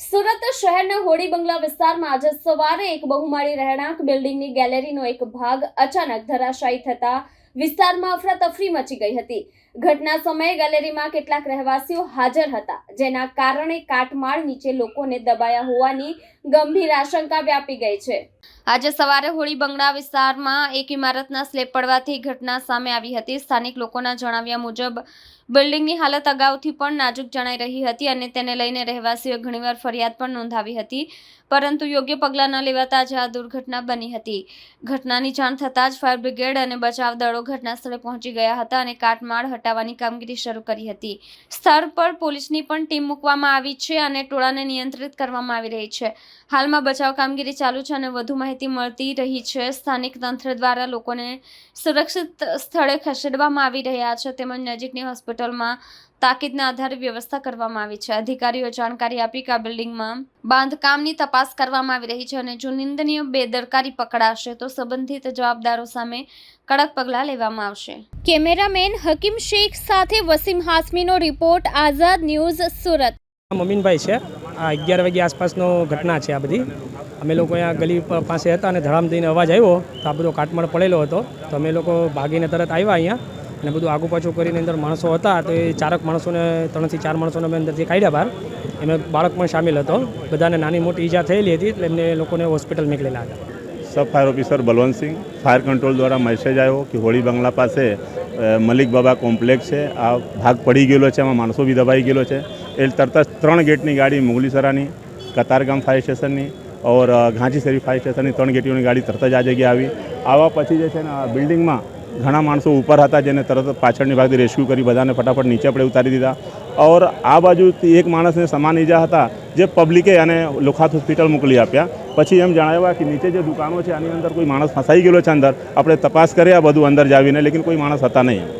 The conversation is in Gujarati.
સુરત શહેરના હોળી બંગલા વિસ્તારમાં આજે સવારે એક બહુમાળી રહેણાંક બિલ્ડિંગની ગેલેરીનો એક ભાગ અચાનક ધરાશાયી થતા વિસ્તારમાં અફરાતફરી મચી ગઈ હતી. ઘટના સમયે ગેલેરીમાં કેટલાક રહેવાસીઓ હાજર હતા, જેના કારણે કાટમાળ નીચે લોકોને દબાયા હોવાની ગંભીર આશંકા વ્યાપી ગઈ છે. આજે સવારે હોળી બંગલા વિસ્તારમાં એક ઇમારતના સ્લેબ પડવાથી ઘટના સામે આવી હતી. સ્થાનિક લોકોના જણાવ્યા મુજબ, બિલ્ડિંગની હાલત અગાઉથી પણ નાજુક જણાઈ રહી હતી અને તેને લઈને રહેવાસીઓએ ઘણીવાર ફરિયાદ પણ નોંધાવી હતી, પરંતુ યોગ્ય પગલાં ન લેવાતા આજે આ દુર્ઘટના બની હતી. ઘટનાની જાણ થતાં જ ફાયર બ્રિગેડ અને બચાવ દળો ઘટના સ્થળે પહોંચી ગયા હતા અને કાટમાળ હટાવવાની કામગીરી શરૂ કરી હતી. સ્થળ પર પોલીસની પણ ટીમ મૂકવામાં આવી છે અને ટોળાને નિયંત્રિત કરવામાં આવી રહી છે. હાલમાં બચાવ કામગીરી ચાલુ છે અને વધુ માહિતી મળતી રહી છે. સ્થાનિક તંત્ર દ્વારા લોકોને સુરક્ષિત સ્થળે ખસેડવામાં આવી રહ્યા છે. તેમજ નજીકની હોસ્પિટલમાં તાકીદના આધારે વ્યવસ્થા કરવામાં આવી છે. અધિકારીઓએ જાણકારી આપી કે આ બિલ્ડિંગમાં બાંધકામની તપાસ કરવામાં આવી રહી છે અને જો નિંદનીય બેદરકારી પકડાશે તો સંબંધિત જવાબદારો સામે કડક પગલાં લેવામાં આવશે. કેમેરામેન હકીમ શેખ સાથે વસીમ હાસમીનો રિપોર્ટ આઝાદ ન્યૂઝ સુરત. મમીનભાઈ છે. આ અગિયાર વાગ્યા આસપાસનો ઘટના છે આ બધી. અમે લોકો અહીંયા ગલી પાસે હતા અને ધડામ દઈને અવાજ આવ્યો. તો આ બધો કાટમાળ પડેલો હતો. તો અમે લોકો ભાગીને તરત આવ્યા અહીંયા. અને બધું આગુ પાછું કરીને અંદર માણસો હતા, તો એ ચારક માણસોને, ત્રણથી ચાર માણસોને અમે અંદરથી કાઢ્યા બહાર એમને બાળક પણ સામેલ હતો. બધાને નાની મોટી ઈજા થયેલી હતી, એટલે એમને લોકોને હોસ્પિટલ મોકલેલા હતા. Sub fire officer Balwant Singh, fire control દ્વારા મેસેજ આવ્યો કે હોળી બંગલા પાસે મલિક બાબા કોમ્પ્લેક્સ છે. આ ભાગ પડી ગયેલો છે એમાં માણસો બી દબાઈ ગયેલો છે. એ તરત જ ત્રણ ગેટની ગાડી મુગલીસરાની કતારગામ ફાયર સ્ટેશનની ઓર ઘાંચીસરી ફાયર સ્ટેશનની ત્રણ ગેટીઓની ગાડી તરત જ આ જગ્યાએ આવી. આવા પછી જે છે ને આ બિલ્ડિંગમાં ઘણા માણસો ઉપર હતા જેને તરત પાછળની ભાગથી રેસ્ક્યુ કરી બધાને ફટાફટ નીચે આપણે ઉતારી દીધા. ઓર આ બાજુથી એક માણસને સમાન ઈજા હતા જે પબ્લિકે અને લોખાત હોસ્પિટલ મોકલી આપ્યા. પછી એમ જણાવ્યા કે નીચે જે દુકાનો છે આની અંદર કોઈ માણસ ફસાઈ ગયેલો છે અંદર, આપણે તપાસ કર્યા બધું અંદર જાવીને, લેકિન કોઈ માણસ હતા નહીં.